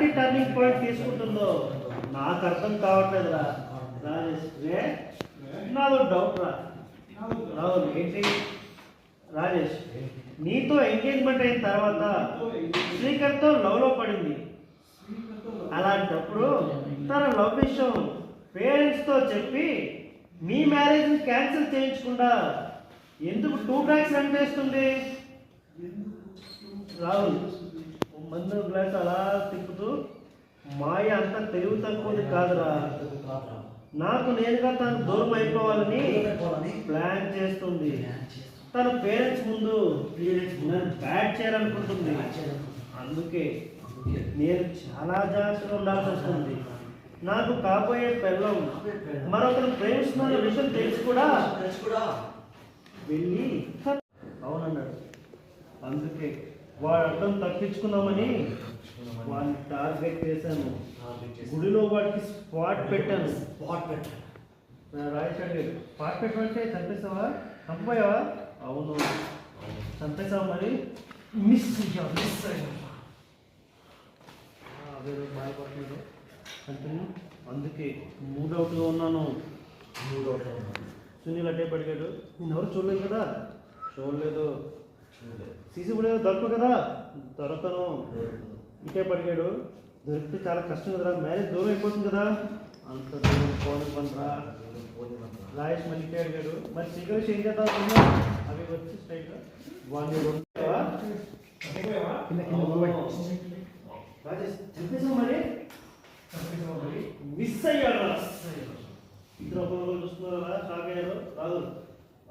ఎలాంటి turning point తీసుకుంటుందో నాకు అర్థం కావట్లేదురా. రాజేష్ రే నాదో డౌట్ రా. ఏంటి? రాజేష్ నీతో ఎంగేజ్మెంట్ అయిన తర్వాత శ్రీకర్తో లవ్లో పడింది. అలాంటప్పుడు తన లవ్ విషయం పేరెంట్స్తో చెప్పి మీ మ్యారేజ్ని క్యాన్సిల్ చేయించకుండా ఎందుకు టూ బ్యాక్స్ రన్ చేస్తుంది రాహుల్ మందు గ్లాస్ అలా తిప్పుతూ మాయ అంత తెలివి తక్కువది కాదురా. నాకు నేనుగా తను దూరం అయిపోవాలని ప్లాన్ చేస్తుంది. తన పేరెంట్స్ ముందు బ్యాడ్ చేయాలనుకుంటుంది. అందుకే నేను చాలా జాగ్రత్తగా ఉండాల్సి వస్తుంది. నాకు కాబోయే పిల్లం మరొకరు ప్రేమిస్తున్న విషయం తెలిసి కూడా వెళ్ళి అవునన్నాడు. అందుకే వాడు అర్థం తప్పించుకుందామని వాడిని టార్గెట్ చేశాను. గుడిలో వాడికి స్పాట్ పెట్టాను. రాజేష్ అడిగాడు స్పాట్ పెట్టమంటే చంపేసావా చంపపోయావా అవును. చంపేసావా మరి? మిస్ అయ్యావు మిస్ అయ్యావు అదేదో బాధపడుతున్నాడు కంటిన్యూ అందుకే మూడ్ అవుట్గా ఉన్నాను. సునీల్ అట్టే పడిగాడు నేను ఎవరు చూడలేదు కదా? చూడలేదు. సీసీ ఫుటేజ్ దొరకదు కదా? దొరకను. ఇటే పడిగాడు. దొరికితే చాలా కష్టం కదరా. మ్యారేజ్ దూరం అయిపోతుంది కదా? అంత దూరం పోని పనరా. రాయేష్ మళ్ళీ అడిగాడు. మరి సిగరెట్స్ ఏం చేద్దాం? అవి వచ్చి చంపేసావు మరి? మిస్ అయ్యాడు. ఇద్దరు ఒకరు చూస్తున్నారా షాక్ అయ్యారు? రాదు.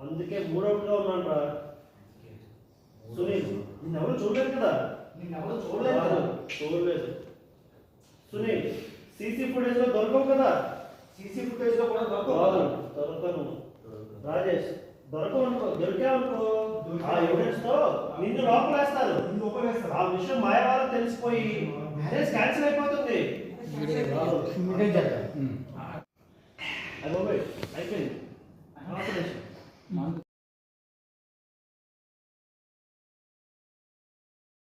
అందుకే మూడవుట్గా ఉన్నాను రా. నిన్ను ఎవరు చూడలేదు కదా రాదు, చూడలేదు. సునీల్ సీసీ ఫుటేజ్లో దొరకవు కదా? సీసీ ఫుటేజ్లో కూడా రాదు, దొరకను రాజేష్ దొరకవు అనుకో దొరికావనుకో ఆ ఎవిడెన్స్తో నిన్ను లోపలేస్తారు. ఆ విషయం మాయవారం తెలిసిపోయి మ్యారేజ్ క్యాన్సిల్ అయిపోతుంది.